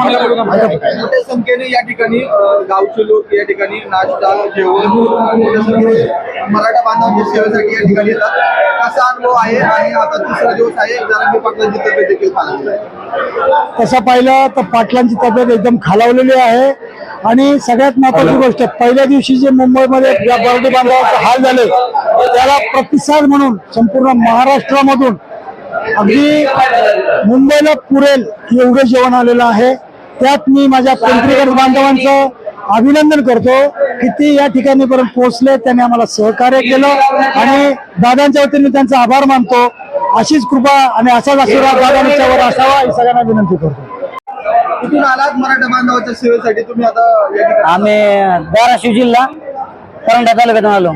मोठ्या संख्येने या ठिकाणी गावचे लोक या ठिकाणी नाश्ता जेवण मोठ्या संख्येने मराठा बांधवांच्या सेवेसाठी या ठिकाणी येतात. कसा अनुभव आहे? आणि आता तिसरा दिवस आहे. जरांगी पाटलांची तब्येत देखील खालावली आहे. तसं पाहिलं तर पाटलांची तब्येत एकदम खालावलेली आहे. आणि सगळ्यात महत्वाची गोष्ट पहिल्या दिवशी जे मुंबईमध्ये ज्या बर्डी बांधवाचे हाल झाले त्याला प्रतिसाद म्हणून संपूर्ण महाराष्ट्रामधून अगदी मुंबईला पुरेल एवढं जेवण आलेलं आहे. त्यात मी माझ्या कंत्रीकर बांधवांचं अभिनंदन करतो की ते या ठिकाणी पर्यंत पोहोचले त्यांनी आम्हाला सहकार्य केलं आणि दादांच्या वतीने मी त्यांचा आभार मानतो. अशीच कृपा आणि असाच आशीर्वाद दादांच्यावर असावा ही सगळ्यांना विनंती करतो. कुठून आलात मराठा बांधवाच्या सेवेसाठी तुम्ही आता या ठिकाणी आम्ही धाराशिव जिल्हा परंडा तालुक्यातून आलो.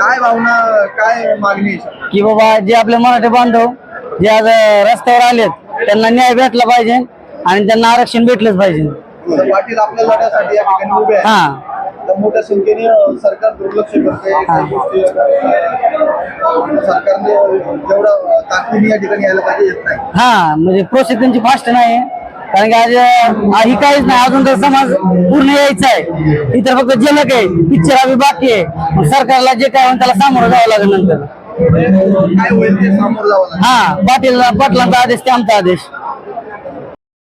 काय भावना काय मागणी आहे? की बाबा जे आपले मराठी बांधव जे आज रस्त्यावर आलेत त्यांना न्याय भेटला पाहिजे. आणि त्यांना आरक्षण भेटलंच पाहिजे. तर पाटील आपल्या लढ्यासाठी या ठिकाणी उभे आहे हा. तर मोठ्या संख्येने अ, सरकार दुर्लक्ष करते. काही गोष्टी अ, सरकारने जेवढं अ, ताकदीने या ठिकाणी यायला पाहिजे येत नाही. हा म्हणजे प्रोसेस त्यांची फास्ट नाही कारण की आज अं, ही काहीच नाही. अजून तर समाज पूर्ण यायचा आहे. इतर फक्त झलक आहे. पिक्चर अभि बाकी आहे. मग सरकारला जे काय होईल त्याला सामोरं जावं लागेल नंतर. काय होईल ते सामोरं जावं लागेल. हा पाटील पाटलांचा आदेश ते आमचा आदेश.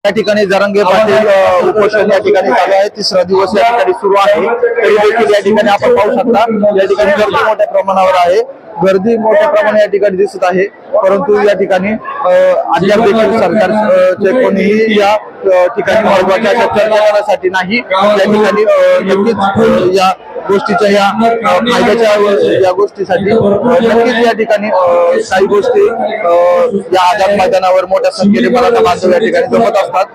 या ठिकाणी जरंगे पाटील उपोषण या ठिकाणी चालू आहे. तिसरा दिवस या ठिकाणी सुरू आहे. तरी देखील या ठिकाणी आपण पाहू शकता या ठिकाणी गर्दी मोठ्या प्रमाणावर आहे. गर्दी मोठ्या प्रमाणात या ठिकाणी दिसत आहे. परंतु या ठिकाणी अद्याप देखील सरकारचे कोणीही या ठिकाणी महत्त्वाच्या चर्चा करण्यासाठी नाही या ठिकाणी नक्कीच या गोष्टीच्या या फायद्याच्या या गोष्टीसाठी नक्कीच या ठिकाणी काही गोष्टी या आझाद मैदानावर मोठ्या संख्येने मराठा बांधव या ठिकाणी जमत असतात.